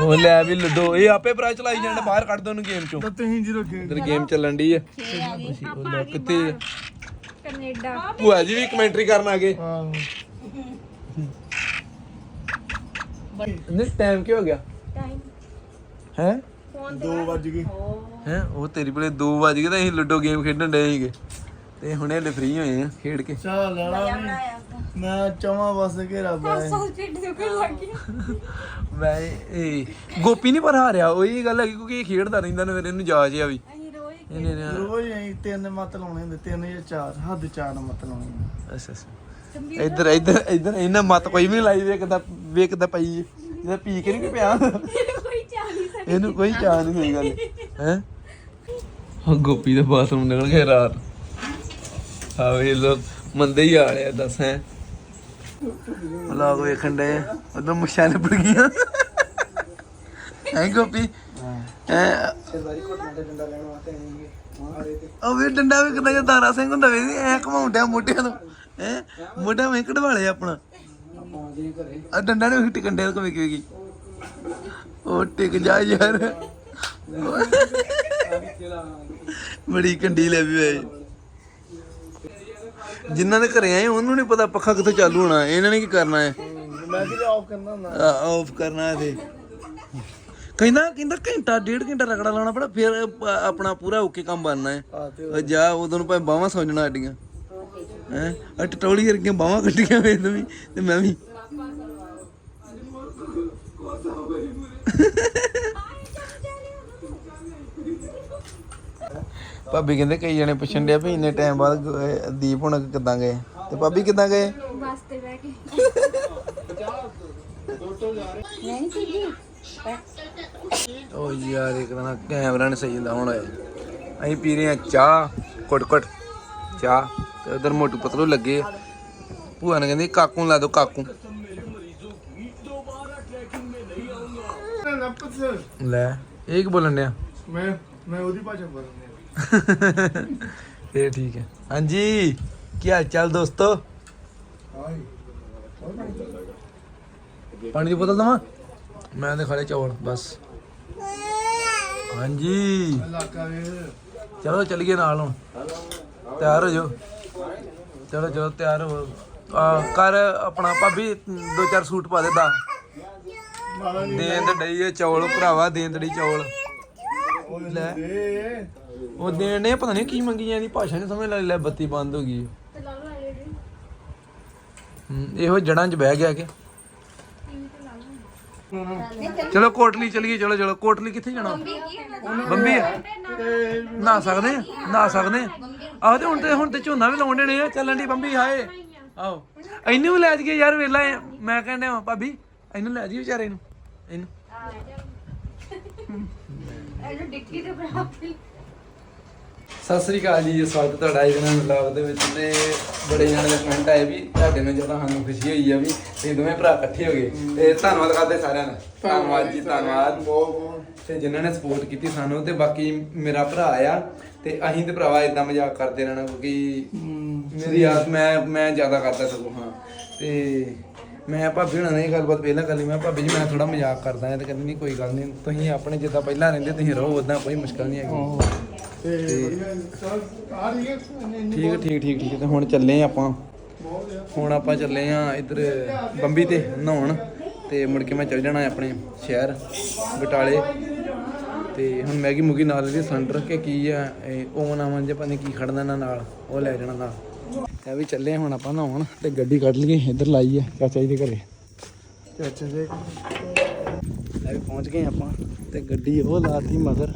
ਉਹ ਲੈ ਵੀ ਲੁੱਡੋ ਇਹ ਆਪੇ ਪ੍ਰਾਈਜ਼ ਚਲਾਈ ਜਾਂਦੇ ਬਾਹਰ ਕੱਢ ਦੋ ਉਹਨੂੰ ਗੇਮ ਚੋਂ। ਤਾਂ ਤੁਸੀਂ ਜਦੋਂ ਖੇਡ ਇਧਰ ਗੇਮ ਚੱਲਣ ਦੀ ਆ। ਉਹ ਲੈ ਕਿੱਥੇ ਆ? ਕੈਨੇਡਾ। ਭੂਆ ਜੀ ਵੀ ਕਮੈਂਟਰੀ ਕਰਨ ਆ ਗਏ। ਆਹੋ। ਨਹੀਂ ਟਾਈਮ ਕੀ ਹੋ ਗਿਆ? ਟਾਈਮ ਹੈ? 2 ਵੱਜ ਗਏ। ਹੈ ਉਹ ਤੇਰੀ ਬਲੇ 2 ਵਜ ਗਏ ਤਾਂ ਅਸੀਂ ਲੁੱਡੋ ਗੇਮ ਖੇਡਣ ਡਏ ਸੀਗੇ। ਤੇ ਹੁਣੇ ਹਲੇ ਫ੍ਰੀ ਹੋਏ ਆ ਖੇਡ ਕੇ। ਚੱਲ ਲੈਣਾ ਮੈਂ ਚਵਾਂ ਬਸ ਘੇਰਾ ਪਾਇਆ ਸਾਲ ਪਿੰਡ ਦੇ ਕੋਈ ਲੱਗ ਗਿਆ ਮੈਂ ਇਹ ਗੋਪੀ ਨਹੀਂ ਪਰ ਹਾਰਿਆ ਉਹੀ ਗੱਲ ਹੈ ਕਿਉਂਕਿ ਇਹ ਖੇਡਦਾ ਰਹਿੰਦਾ ਨਾ ਫਿਰ ਇਹਨੂੰ ਜਾਜ ਆ ਵੀ। ਅਸੀਂ ਰੋਏ ਇਹਨੇ ਨੇ ਰੋਜ਼ ਅਸੀਂ ਤਿੰਨ ਮੱਤ ਲਾਉਣੇ ਹੁੰਦੇ ਤਿੰਨ ਜਾਂ ਚਾਰ ਹੱਦ ਚਾਰ ਮੱਤ ਲਾਉਣੇ ਹੁੰਦੇ। ਅੱਛਾ ਅੱਛਾ। ਇੱਧਰ ਇੱਧਰ ਇੱਧਰ ਇਹਨਾਂ ਮਤ ਕੋਈ ਵੀ ਨਹੀਂ ਲਾਈ ਵੇਖਦਾ ਵੇਖਦਾ ਪਈ ਜਿਹਦਾ ਪੀ ਕੇ ਨਹੀਂ ਪਿਆ। ਕੋਈ ਚਾਹ ਨਹੀਂ ਸਕਦਾ ਇਹਨੂੰ ਕੋਈ ਚਾਹ ਨਹੀਂ ਹੋਈ ਗੱਲ ਹੈ? ਹਾਂ ਗੋਪੀ ਦੇ ਬਾਥਰੂਮ ਨਿਕਲ ਕੇ ਰਾਤ। ਆ ਵੇ ਲੋ ਮੰਦੇ ਹੀ ਆ ਰਿਹਾ ਦੱਸ ਹੈ? ਲੋਕ ਵੇਖਣ ਦੇ ਉਦੋਂ ਮੁੱਛਾਂ ਨੇ ਪੜ ਗਈਆਂ। ਹੈ ਗੋਪੀ? ਹੈ। ਸਰਦਾਰੀ ਕੋਟਨਾ ਤੇ ਡੰਡਾ ਲੈਣ ਵਾਸਤੇ ਆਏਗੇ ਮਾਰੇ ਤੇ ਉਹ ਵੀ ਡੰਡਾ ਵੀ ਕਿੰਨਾ ਜਿਹਾ ਦਾਰਾ ਸਿੰਘ ਹੁੰਦਾ ਵੇ ਐ ਘਮਾਉਂਦਿਆ ਮੋਢਿਆਂ ਨੂੰ। ਹੈ? ਮੋਢਾ ਮੈਂ ਕਢਵਾਲੇ ਆਪਣਾ ਆਪਾਂ ਜੇ ਘਰੇ ਆ ਡੰਡਾ ਨੇ ਹਿੱਟ ਕੰਡੇ ਕੋ ਵੇਖੀ ਵੇਖੀ। ਉਹ ਟਿਕ ਜਾ ਯਾਰ। ਬੜੀ ਕੰਡੀ ਲੈ ਵੀ ਵੇ ਜਿਨ੍ਹਾਂ ਦੇ ਘਰੇ ਆਏ ਉਹਨੂੰ ਨਹੀਂ ਪਤਾ ਪੱਖਾ ਕਿੱਥੋਂ ਚਾਲੂ ਹੋਣਾ ਇਹਨਾਂ ਨੇ ਕੀ ਕਰਨਾ ਹੈ। ਮੈਂ ਕਿਹਾ ਆਫ ਕਰਨਾ ਹੁੰਦਾ। ਆਫ ਕਰਨਾ ਹੈ ਤੇ ਕਹਿੰਦਾ ਕਹਿੰਦਾ ਘੰਟਾ ਡੇਢ ਘੰਟਾ ਰਗੜਾ ਲਾਉਣਾ ਪੜਾ ਫਿਰ ਅਪ- ਆਪਣਾ ਪੂਰਾ ਓਕੇ ਕੰਮ ਬਣਨਾ ਹੈ। ਜਾ ਉਦੋਂ ਨੂੰ ਭਾਵੇਂ ਬਾਹਾਂ ਸੌਜਣਾ ਸਾਡੀਆਂ ਹੈ? ਆ ਟਟੋਲੀ ਵਰਗੀਆਂ ਬਾਹਾਂ ਕੱਟੀਆਂ ਵੇ ਤੂੰ ਵੀ ਤੇ ਮੈਂ ਵੀ। ਭਾਬੀ ਕਹਿੰਦੇ ਕਈ ਜਣੇ ਪੁੱਛਣ ਡਿਆ ਵੀ ਇੰਨੇ ਟਾਈਮ ਬਾਅਦ ਦੀਪ ਹੁਣ ਕਿੱਦਾਂ ਗਏ? ਤੇ ਭਾਬੀ ਕਿੱਦਾਂ ਗਏ? ਬੱਸ ਤੇ ਬਹਿ ਕੇ ਨਹੀਂ ਸੀ ਜੀ ਓ ਯਾਰ ਇੱਕ ਨਾ ਕੈਮਰਾ ਨਹੀਂ ਸਹੀ ਹੁੰਦਾ ਹੁਣ ਅਸੀਂ ਪੀ ਰਹੇ ਆ ਚਾਹ ਕੁੱਟ ਕੁੱਟ ਚਾਹ। ਤੇ ਉਧਰ ਮੋਟੂ ਪਤਲੂ ਲੱਗੇ। ਆ। ਭੂਆ ਨੇ ਕਹਿੰਦੀ ਕਾਕੂ ਨੂੰ ਲਾ ਦੋ ਕਾਕੂ। ਲੈ ਇਹ ਕੀ ਬੋਲਣ ਡਿਆ? ਮੈਂ ਮੈਂ ਉਹਦੀ ਭਾਸ਼ਾ ਬੋਲਦਾ ਫੇਰ ਠੀਕ ਹੈ। ਹਾਂਜੀ ਕੀ ਹਾਲ ਚਾਲ ਦੋਸਤੋ? ਪਾਣੀ ਦੀ ਬੋਤਲ ਦਵਾਂ? ਮੈਂ ਤੇ ਖਾਲੇ ਚੌਲ ਬਸ। ਹਾਂਜੀ। ਚਲੋ ਚੱਲੀਏ ਨਾਲ ਹੁਣ। ਤਿਆਰ ਹੋ ਜਾਓ। ਚਲੋ ਚਲੋ ਤਿਆਰ ਹੋ। ਆ ਕਰ ਆਪਣਾ ਭਾਬੀ ਦੋ ਚਾਰ ਸੂਟ ਪਾ ਦੇ ਦਾ ਦੇਣ ਤੇ ਡਈ ਚੌਲ ਭਰਾਵਾ ਦੇਣ ਤੇ ਡਈ ਚੌਲ। ਲੈ। ਉਹ ਦੇਣ ਨੇ ਪਤਾ ਨਹੀਂ ਕੀ ਮੰਗੀ ਜਾਂਦੀ ਭਾਸ਼ਾ ਨਹੀਂ ਸਮਝ ਲੱਗ ਲੈ ਬੱਤੀ ਬੰਦ ਹੋ ਗਈ। ਤੇ ਲਾ ਲਓ ਜੀ ਹਮ, ਇਹੋ ਜੜਾਂ 'ਚ ਬਹਿ ਗਿਆ ਕਿ। ਚਲੋ ਕੋਟਲੀ ਚਲੀਏ ਚਲੋ ਚਲੋ। ਕੋਟਲੀ ਕਿੱਥੇ ਜਾਣਾ? ਬੰਬੀ ਆ। ਨਾ ਸਕਦੇ ਆ ਨਾ ਸਕਦੇ ਆ। ਆਹੋ ਤੇ ਹੁਣ ਤੇ ਹੁਣ ਤੇ ਝੋਨਾ ਵੀ ਲਾਉਣ ਦੇਣੇ ਆ ਚੱਲਣ ਦੀ ਬੰਬੀ ਹਾਏ। ਆਹੋ। ਇਹਨੂੰ ਵੀ ਲੈ ਜਾਈਏ ਯਾਰ ਵੇਲਾ ਮੈਂ ਕਹਿੰਦਾ ਹਾਂ ਭਾਬੀ ਇਹਨੂੰ ਲੈ ਜਾਈਏ ਵਿਚਾਰੇ ਨੂੰ। ਇਹਨੂੰ। ਇਹਨੂੰ ਡਿੱਕੀ ਦੇ ਬਰਾਬਰ ਸਤਿ ਸ੍ਰੀ ਅਕਾਲ ਜੀ ਸਵਾਗਤ ਤੁਹਾਡਾ ਇਸ ਦਿਨ ਵਲੌਗ ਦੇ ਵਿੱਚ ਤੇ ਬੜੇ ਜਣੇ ਦੇ ਕਮੈਂਟ ਆਏ ਵੀ ਤੁਹਾਡੇ ਨਾਲ ਜਦੋਂ ਸਾਨੂੰ ਖੁਸ਼ੀ ਹੋਈ ਆ ਵੀ ਤੁਸੀਂ ਦੋਵੇਂ ਭਰਾ ਇਕੱਠੇ ਹੋ ਗਏ। ਤੇ ਧੰਨਵਾਦ ਕਰਦੇ ਸਾਰਿਆਂ ਦਾ। ਧੰਨਵਾਦ ਜੀ ਧੰਨਵਾਦ। ਬਹੁਤ ਬਹੁਤ ਤੇ ਜਿਨ੍ਹਾਂ ਨੇ ਸਪੋਰਟ ਕੀਤੀ ਸਾਨੂੰ ਤੇ ਬਾਕੀ ਮੇਰਾ ਭਰਾ ਆ ਤੇ ਅਸੀਂ ਤੇ ਭਰਾਵਾ ਇਦਾਂ ਮਜ਼ਾਕ ਕਰਦੇ ਰਹਿਣਾ ਕਿਉਂਕਿ ਮੇਰੀ ਆਸ ਮੈਂ ਮੈਂ ਜ਼ਿਆਦਾ ਕਰਦਾ ਸਗੋਂ ਹਾਂ। ਤੇ ਮੈਂ ਭਾਬੀ ਹੁਣਾਂ ਨੇ ਇਹ ਗੱਲਬਾਤ ਪਹਿਲਾਂ ਕਰ ਲਈ ਮੈਂ ਭਾਬੀ ਜੀ ਮੈਂ ਥੋੜਾ ਮਜ਼ਾਕ ਕਰਦਾ ਹਾਂ ਤੇ ਕਹਿੰਦੀ ਨਹੀਂ ਕੋਈ ਗੱਲ ਨਹੀਂ ਤੁਸੀਂ ਆਪਣੇ ਜਿੱਦਾਂ ਪਹਿਲਾਂ ਰਹਿੰਦੇ ਤੁਸੀਂ ਰਹੋ ਉਦਾਂ ਕੋਈ ਮੁਸ਼ਕਲ ਨਹੀਂ ਹੈਗੀ। ਤੇ ਚਲ ਆ ਰਹੀ ਹੈ ਠੀਕ ਠੀਕ ਠੀਕ ਠੀਕ। ਤੇ ਹੁਣ ਚੱਲੇ ਆ ਆਪਾਂ। ਹੁਣ ਆਪਾਂ ਚੱਲੇ ਆ ਇੱਧਰ ਬੰਬੀ ਤੇ ਨਹਾਉਣ। ਤੇ ਮੁੜ ਕੇ ਮੈਂ ਚੱਲ ਜਾਣਾ ਆਪਣੇ ਸ਼ਹਿਰ ਬਟਾਲੇ। ਤੇ ਹੁਣ ਮੈਗੀ ਮੁਗੀ ਨਾਲ ਲਈ ਸਿਲੰਡਰ ਕਿ ਕੀ ਆ ਇਹ ਓਵਨ ਆਵਨ ਜੇ ਪਾਣੀ ਕੀ ਖੜਨਾ ਇਹਨਾਂ ਨਾਲ ਉਹ ਲੈ ਜਾਣਾ ਨਾਲ। ਤੇ ਵੀ ਚੱਲੇ ਹੁਣ ਆਪਾਂ ਨਹਾਉਣ ਤੇ ਗੱਡੀ ਕੱਢ ਲਈਏ ਇੱਧਰ ਲਾਈ ਆ ਚਾਚਾ ਜੀ ਦੇ ਘਰੇ। ਚਾਚਾ ਜੀ। ਵੀ ਪਹੁੰਚ ਗਏ ਆਪਾਂ ਤੇ ਗੱਡੀ ਉਹ ਲਾਤੀ ਮਗਰ।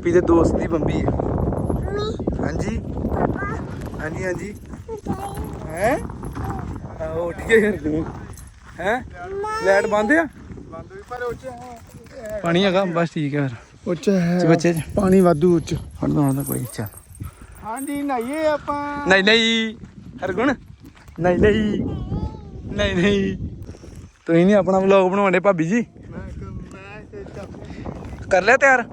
ਗੋਪੀ ਦੇ ਦੋਸਤ ਦੀ ਬੰਬੀ ਹੈ ਹਾਂਜੀ? ਹਾਂਜੀ ਹਾਂਜੀ। ਹੈ? ਆਹ ਉੱਠ ਕੇ ਫਿਰ ਤੂੰ। ਹੈ? ਲਾਈਟ ਬੰਦ ਆ? ਬੰਦ ਵੀ ਪਰ ਉੱਚ ਹੈ। ਪਾਣੀ ਹੈਗਾ ਬਸ ਠੀਕ ਹੈ ਫਿਰ। ਉੱਚ ਹੈ। ਚ ਬੱਚੇ? ਪਾਣੀ ਵਾਧੂ ਉੱਚ। ਫੜ ਦੋ ਹੁਣ ਤਾਂ ਕੋਈ ਚੱਲ ਹਾਂਜੀ ਨਹਾਈਏ ਆਪਾਂ। ਨਹੀਂ ਨਹੀਂ ਹਰਗੁਣ ਨਹੀਂ ਨਹੀਂ ਨਹੀਂ ਨਹੀਂ ਤੁਸੀਂ ਨਹੀਂ ਆਪਣਾ ਵਲੌਗ ਬਣਾਉਂਦੇ ਭਾਬੀ ਜੀ? ਕਰ ਲਿਆ ਤਿਆਰ?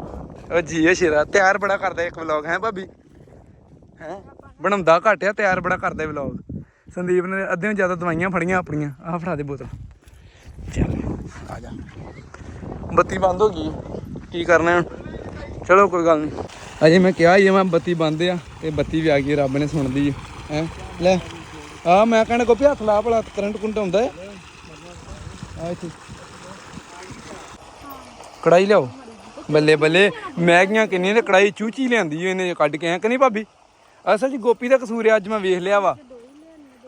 ਉਹ ਜੀ ਸ਼ੇਰਾ, ਤਿਆਰ ਬੜਾ ਕਰਦਾ ਇੱਕ ਵਲੌਗ ਹੈ ਭਾਬੀ? ਹੈ? ਬਣਾਉਂਦਾ ਘੱਟ ਆ, ਤਿਆਰ ਬੜਾ ਕਰਦਾ ਵਲੌਗ ਸੰਦੀਪ ਨੇ ਅੱਧਿਓਂ ਜ਼ਿਆਦਾ ਦਵਾਈਆਂ ਫੜੀਆਂ ਆਪਣੀਆਂ, ਆਹ ਫੜਾ ਦੇ ਬੋਤਲ। ਚੱਲ, ਆ ਜਾ। ਬੱਤੀ ਬੰਦ ਹੋ ਗਈ। ਕੀ ਕਰਨਾ? ਹੁਣ ਚਲੋ ਕੋਈ ਗੱਲ ਨਹੀਂ ਅਜੇ ਮੈਂ ਕਿਹਾ ਹੀ ਮੈਂ ਬੱਤੀ ਬੰਦ ਆ, ਤੇ ਬੱਤੀ ਵੀ ਆ ਗਈ, ਰੱਬ ਨੇ ਸੁਣਦੀ ਲਈ ਹੈ? ਲੈ ਆ ਮੈਂ ਕਹਿੰਦਾ, ਗੋਪੀ, ਹੱਥ ਲਾ ਭਲਾ, ਕਰੰਟ ਕੁੰਟ ਆਉਂਦਾ ਹੈ ਆ ਇੱਥੇ। ਕੜਾਈ ਲਿਆਓ। ਬੱਲੇ ਬੱਲੇ ਮੈਗੀਆਂ ਕਿੰਨੀਆਂ ਤੇ ਕੜਾਈ ਚੂਚੀ ਲਿਆਂਦੀ ਇਹਨੇ ਕੱਢ ਕੇ ਆ ਕਿ ਨਹੀਂ ਭਾਬੀ? ਅਸਲ 'ਚ ਗੋਪੀ ਦਾ ਕਸੂਰ ਆ ਅੱਜ ਮੈਂ ਵੇਖ ਲਿਆ ਵਾ।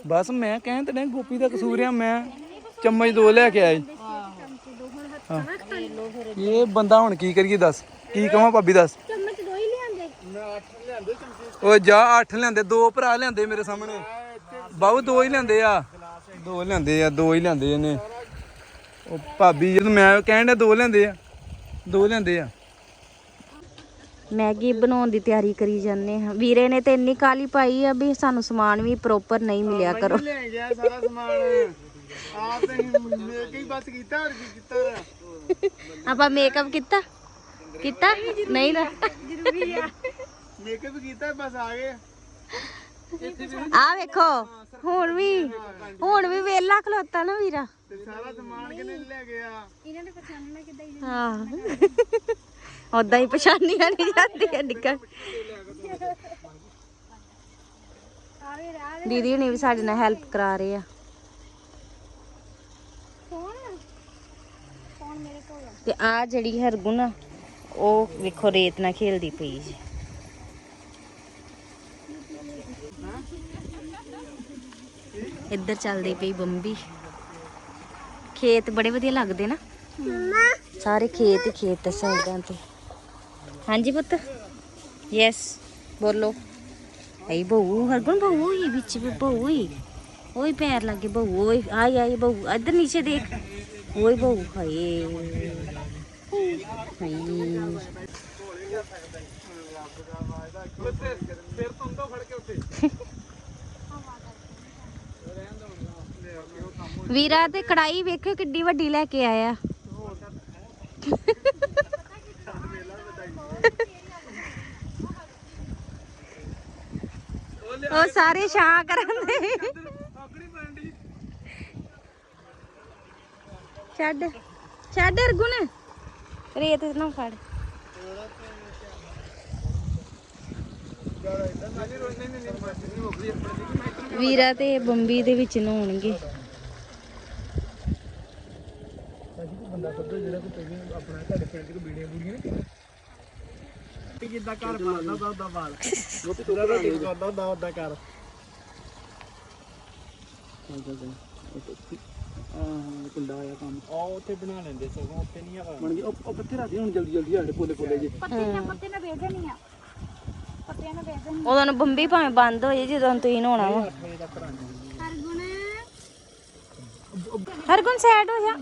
ਬਸ ਮੈਂ ਕਹਿਣ ਤੇ ਨਹੀਂ ਗੋਪੀ ਦਾ ਕਸੂਰ ਆ ਮੈਂ ਚਮਚ ਦੋ ਲੈ ਕੇ ਆਈ। ਇਹ ਬੰਦਾ ਹੁਣ ਕੀ ਕਰੀਏ ਦੱਸ? ਕੀ ਕਹਾਂ ਭਾਬੀ ਦੱਸ? ਚਮਚ ਦੋ ਹੀ ਲਿਆਂਦੇ। ਓ ਜਾ ਅੱਠ ਲਿਆਂਦੇ ਦੋ ਭਰਾ ਲਿਆਂਦੇ ਮੇਰੇ ਸਾਹਮਣੇ। ਬਾਬੂ ਦੋ ਹੀ ਲਿਆਂਦੇ ਆ। ਦੋ ਲਿਆਂਦੇ ਆ ਦੋ ਹੀ ਲਿਆਂਦੇ ਇਹਨੇ। ਉਹ ਭਾਬੀ ਜਦੋਂ ਮੈਂ ਕਹਿਣ ਡਿਆ ਦੋ ਲਿਆਂਦੇ ਆ। ਦੋ ਲਿਆਂਦੇ ਆ। ਮੈਗੀ ਬਣਾਉਣ ਦੀ ਤਿਆਰੀ ਕਰੀ ਜਾਂਦੇ ਹਾਂ। ਵੀਰੇ ਨੇ ਤੇ ਇੰਨੀ ਕਾਲੀ ਪਾਈ ਆ ਵੀ ਸਾਨੂੰ ਸਮਾਨ ਵੀ ਪ੍ਰੋਪਰ ਨਹੀਂ ਮਿਲਿਆ ਕਰੋ। ਲੈ ਗਿਆ ਸਾਰਾ ਸਮਾਨ। ਆਪ ਤੇ ਮੇਕ ਹੀ ਬਸ ਕੀਤਾ ਹੋਰ ਕੀ ਕੀਤਾ ਆਪਾਂ ਮੇਕਅਪ ਕੀਤਾ? ਕੀਤਾ? ਨਹੀਂ ਨਾ ਮੇਕਅਪ ਕੀਤਾ ਬਸ ਆ ਗਏ। ਆ ਵੇਖੋ ਹੁਣ ਵੀ ਹੁਣ ਵੀ ਵੇਲਾ ਖਲੋਤਾ ਨਾ ਵੀਰਾ। ਤੇ ਸਾਰਾ ਸਮਾਨ ਕਿਨੇ ਲੈ ਗਿਆ? ਇਹਨਾਂ ਨੇ ਪਛਾਣਨਾ ਕਿੱਦਾਂ ਹੀ। ਹਾਂ ਉਦਾਂ ਹੀ ਪਛਾਣੀਆਂ ਨਹੀਂ ਜਾਂਦੀਆਂ ਨਿਕਲ। ਦੀਦੀ ਹੁਣੀ ਵੀ ਸਾਡੇ ਨਾਲ ਹੈਲਪ ਕਰਾ ਰਹੇ ਆ। ਕੌਣ ਕੌਣ ਮੇਰੇ ਕੋਲ ਆ? ਤੇ ਆ ਜਿਹੜੀ ਹਰਗੁਣ ਉਹ ਵੇਖੋ ਰੇਤ ਨਾਲ ਖੇਲਦੀ ਪਈ ਜੀ। ਇੱਧਰ ਚੱਲਦੀ ਪਈ ਬੰਬੀ। ਖੇਤ ਬੜੇ ਵਧੀਆ ਲੱਗਦੇ ਨਾ। ਸਾਰੇ ਖੇਤ ਹੀ ਖੇਤ ਆ ਸਾਈਡਾਂ ਤੇ। ਹਾਂਜੀ ਪੁੱਤ? ਯੈਸ ਬੋਲੋ। ਆਈ ਬਹੂ, ਹਰਗੁਣ ਬਹੂ ਹੀ ਵਿੱਚ ਬਹੂ ਹੀ ਓਏ ਪੈਰ ਲੱਗੇ ਬਹੂ ਓਏ ਆਈ ਆਈ ਬਹੂ, ਇੱਧਰ ਨੀਚੇ ਦੇਖ। ਓਏ ਬਹੂ, ਹਾਏ। ਹਾਏ। ਵੀਰਾ ਤੇ ਕੜਾਈ ਵੇਖਿਓ ਕਿੱਡੀ ਵੱਡੀ ਲੈ ਕੇ ਆਇਆ। ਉਹ ਸਾਰੇ ਛਾਂ ਕਰਨ ਦੇ। ਛੱਡ ਛੱਡ ਅਰਗੁਣ। ਰੇਤ ਨਾ ਫੜ। ਵੀਰਾ ਤੇ ਬੰਬੀ ਦੇ ਵਿੱਚ ਨਹਾਉਣਗੇ ਵੀ ਜਿੱਦਾਂ ਘਰ ਬਣਦਾ ਉਹਦਾ ਉਹਦਾ ਵਾਲ। ਉਹਦਾ ਦਾ ਠੀਕ ਕਰਦਾ ਉਹਦਾ ਉਹਦਾ ਕਰ ਆਹ ਕੁੰਡਾ ਆਇਆ ਕੰਮ। ਆ ਉੱਥੇ ਬਣਾ ਲੈਂਦੇ ਸਗੋਂ ਉੱਥੇ ਨਹੀਂ ਹੈਗਾ। ਬਣ ਗਈ। ਉਹ ਉਹ ਪੱਥੇ ਰਾਦੀ ਹੁਣ ਜਲਦੀ ਜਲਦੀ ਆੜੇ ਪੋਲੇ ਪੋਲੇ ਜੇ ਪੱਤੇ ਨਾ ਪੱਤੇ ਨਾ ਵੇਚ ਦੇਣੀ ਆ। ਪੱਤਿਆਂ ਨਾ ਵੇਚ ਦੇਣੀ ਉਦੋਂ ਨੂੰ ਬੰਬੀ ਭਾਵੇਂ ਬੰਦ ਹੋ ਜੇ ਜਦੋਂ ਤੁਸੀਂ ਨਹਾਉਣਾ ਵਾ। ਹਰ ਗੁਣ ਹਰਗੁਣ। ਸਾਈਡ ਹੋ ਜਾ।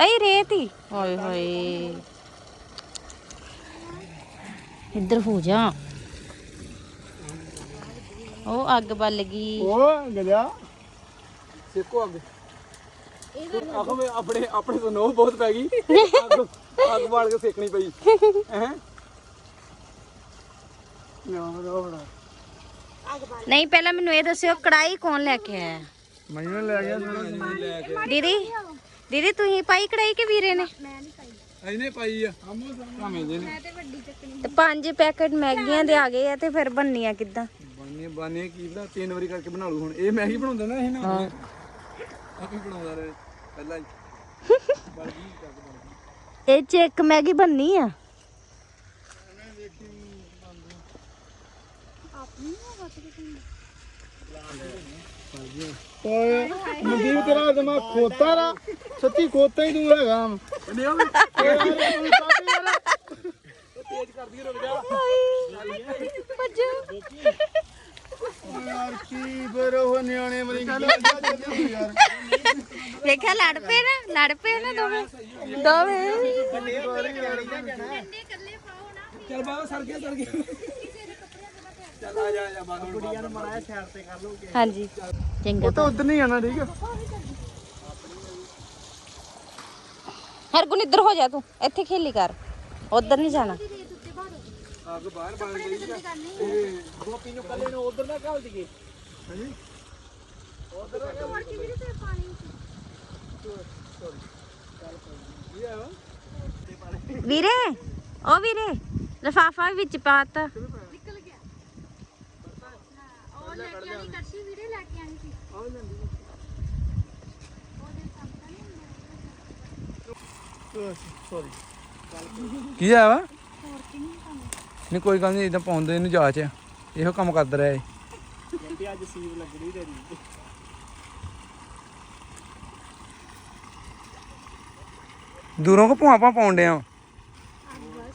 ਅਈ ਰੇਤ ਹੀ। ਓਏ ਹੋਏ। ਇੱਧਰ ਹੋ ਜਾ। ਉਹ ਅੱਗ ਬਲ ਗਈ। ਉਹ ਗਜਾ ਸੇਕੋ ਅੱਗ। ਆਖੋ ਮੈਂ ਆਪਣੇ ਆਪਣੇ ਤੋਂ ਨੋ ਬਹੁਤ ਪੈ ਗਈ। ਅੱਗ ਅੱਗ ਬਾਲ ਕੇ ਸੇਕਣੀ ਪਈ। ਹੈ? ਨਹੀਂ ਪਹਿਲਾਂ ਮੈਨੂੰ ਇਹ ਦੱਸਿਓ ਕੜਾਈ ਕੌਣ ਲੈ ਕੇ ਆਇਆ? ਮੈਨੂੰ ਲੈ ਗਿਆ ਸਾਰਾ ਲੈ ਕੇ ਦੀਦੀ? ਦੀਦੀ ਤੁਸੀਂ ਪਾਈ ਕੜਾਈ ਕਿ ਵੀਰੇ ਨੇ ਇਹਨੇ ਪਾਈ ਆ। ਭਾਵੇਂ ਜੇ ਨੇ। ਤੇ ਪੰਜ ਪੈਕੇਟ ਮੈਗੀਆਂ ਦੇ ਆ ਗਏ ਆ ਤੇ ਫਿਰ ਬੰਨੀਆਂ ਕਿੱਦਾਂ? ਬਾਨੇ ਬਾਨੇ ਕੀ ਬਣਾ ਤਿੰਨ ਵਾਰੀ ਕਰਕੇ ਬਣਾ ਲੂ ਹੁਣ। ਇਹ ਮੈਂ ਹੀ ਬਣਾਉਂਦਾ ਨਾ ਇਹ ਨਾ। ਆਪੇ ਬਣਾਉਂਦਾ ਰਹੇ। ਪਹਿਲਾਂ ਹੀ। ਇਹ ਚ ਇੱਕ ਮੈਗੀ ਬੰਨੀ ਆ? ਓਏ ਮਨਦੀਪ ਤੇਰਾ ਦਿਮਾਗ ਖੋਤਾ ਰਾ। ਸੱਚੀ ਖੋਤਾ ਹੀ ਤੂੰ ਹੈਗਾ। ਨਹੀਂ ਉਹ ਤੇਜ਼ ਕਰਦੀ ਰੁਕ ਜਾ ਯਾਰ ਕੀ ਫਿਰ ਉਹ ਨਿਆਣੇ ਮਰੀ ਯਾਰ ਵੇਖਿਆ ਲੜ ਪਏ ਨਾ ਲੜ ਪਏ ਨਾ ਦੋਵੇਂ। ਦੋਵੇਂ। ਚੱਲ ਬਾਬਾ ਸਰ ਗਿਆ ਸਰ ਗਿਆ। ਹਾਂਜੀ। ਚੰਗਾ ਉਹ ਤਾਂ ਉਧਰ ਨਹੀਂ ਆਣਾ ਠੀਕ ਆ? ਹਰਗੁਣ ਇੱਧਰ ਹੋ ਜਾ ਤੂੰ। ਇੱਥੇ ਖੇਲੀ ਕਰ। ਉਧਰ ਨਹੀਂ ਜਾਣਾ। ਅੱਗ ਬਾਹਰ ਬਣ ਗਈ ਗੋਪੀ ਨੂੰ ਕੱਲੇ ਨੂੰ ਉਧਰ ਨਾ ਘੱਲ ਦਈਏ। ਵੀਰੇ ਓ ਵੀਰੇ ਲਫਾਫਾ ਵੀ ਵਿੱਚ ਪਾਤਾ ਉਹ ਲੈ ਕੇ ਆਣੀ ਕਰਸੀ ਵੀਰੇ ਲੈ ਕੇ ਆਣੀ ਸੀ ਉਹਦੇ ਸਾਹਮਣੇ ਨਹੀਂ ਸੌਰੀ ਕੀ ਆ ਵਾ? ਹੋਰ ਕੀ ਨਹੀਂ ਕੋਈ ਗੱਲ ਨਹੀਂ ਇਦਾਂ ਪਾਉਂਦੇ ਇਹਨੂੰ ਜਾਚ ਆ ਇਹੋ ਕੰਮ ਕਰਦਾ ਰਿਹਾ ਇਹ। ਤੇ ਅੱਜ ਸੀਵ ਲੱਗਣੀ ਤੇਰੀ। ਦੂਰੋਂ ਕੋ ਭੂਆ ਭਾ ਪਾਉਣ ਡਿਆ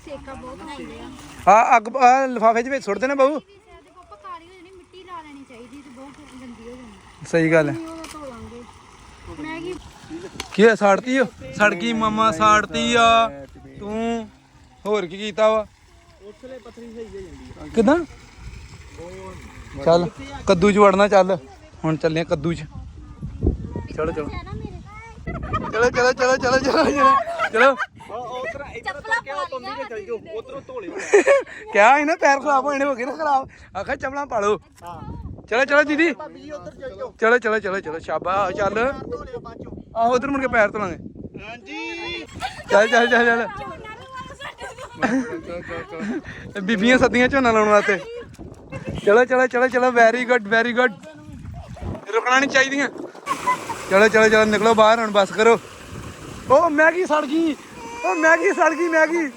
ਸੇਕਾ ਬਹੁਤ ਲਾਉਂਦੇ ਆ। ਆ ਅੱਗ ਆ ਲਿਫਾਫੇ 'ਚ ਵਿੱਚ ਸੁੱਟ ਦੇਣਾ ਬਾਬੂ ਵੀ ਸਿਆਦੇ ਪਾਪਾ ਕਾਲੀ ਹੋ ਜਾਣੀ ਮਿੱਟੀ ਲਾ ਲੈਣੀ ਚਾਹੀਦੀ ਤੇ ਬਹੁਤ ਗੰਦੀ ਹੋ ਜਾਣੀ ਸਹੀ ਗੱਲ ਹੈ। ਕੀ ਸਾੜਤੀ ਓ ਸੜ ਗਈ ਮਾਮਾ ਸਾੜਤੀ ਆ। ਤੂੰ ਹੋਰ ਕੀ ਕੀਤਾ ਵਾ? ਉਸਲੇ ਪਥਰੀ ਸਹੀ ਹੋ ਜਾਂਦੀ ਹੈ ਕਿਦਾਂ? ਚੱਲ ਕੱਦੂ 'ਚ ਵੜਨਾ ਚੱਲ। ਹੁਣ ਚੱਲੇ ਕੱਦੂ 'ਚ। ਚਲੋ ਚਲੋ। ਹੈ ਨਾ ਚਲੋ ਚਲੋ ਚਲੋ ਚਲੋ। ਚਲੋ। ਚਲੋ ਕਿਆ ਇਹਨਾਂ ਪੈਰ ਖਰਾਬ ਹੋਣੇ ਹੋ ਗਏ ਨਾ ਖਰਾਬ। ਆਖਾ ਚਪਲਾਂ ਪਾ ਲਓ। ਹਾਂ। ਚਲੋ ਚਲੋ ਦੀਦੀ। ਭਾਬੀ ਜੀ ਉਧਰ ਚਲ ਜਾਓ। ਚਲੋ ਚਲੋ ਚਲੋ ਚਲੋ ਸ਼ਾਬਾ ਚੱਲ। ਆਹੋ ਉਧਰ ਮੁੜ ਕੇ ਪੈਰ ਧੋਲਾਂਗੇ। ਹਾਂਜੀ। ਚੱਲ ਚੱਲ ਚੱਲ ਚੱਲ। ਬੀਬੀਆਂ ਸੱਦੀਆਂ ਝੋਨਾ ਲਾਉਣ ਵਾਸਤੇ। ਚਲੋ ਚਲੋ ਚਲੋ ਚਲੋ ਵੈਰੀ ਗੁੱਡ ਵੈਰੀ ਗੁੱਡ ਰੁਕਣਾ ਨਹੀਂ ਚਾਹੀਦੀਆਂ। ਚਲੋ ਚਲੋ ਚਲੋ ਨਿਕਲੋ ਬਾਹਰ ਹੁਣ ਬਸ ਕਰੋ। ਉਹ ਮੈਗੀ ਸੜ ਗਈ। ਉਹ ਮੈਗੀ ਸੜ ਗਈ ਮੈਗੀ।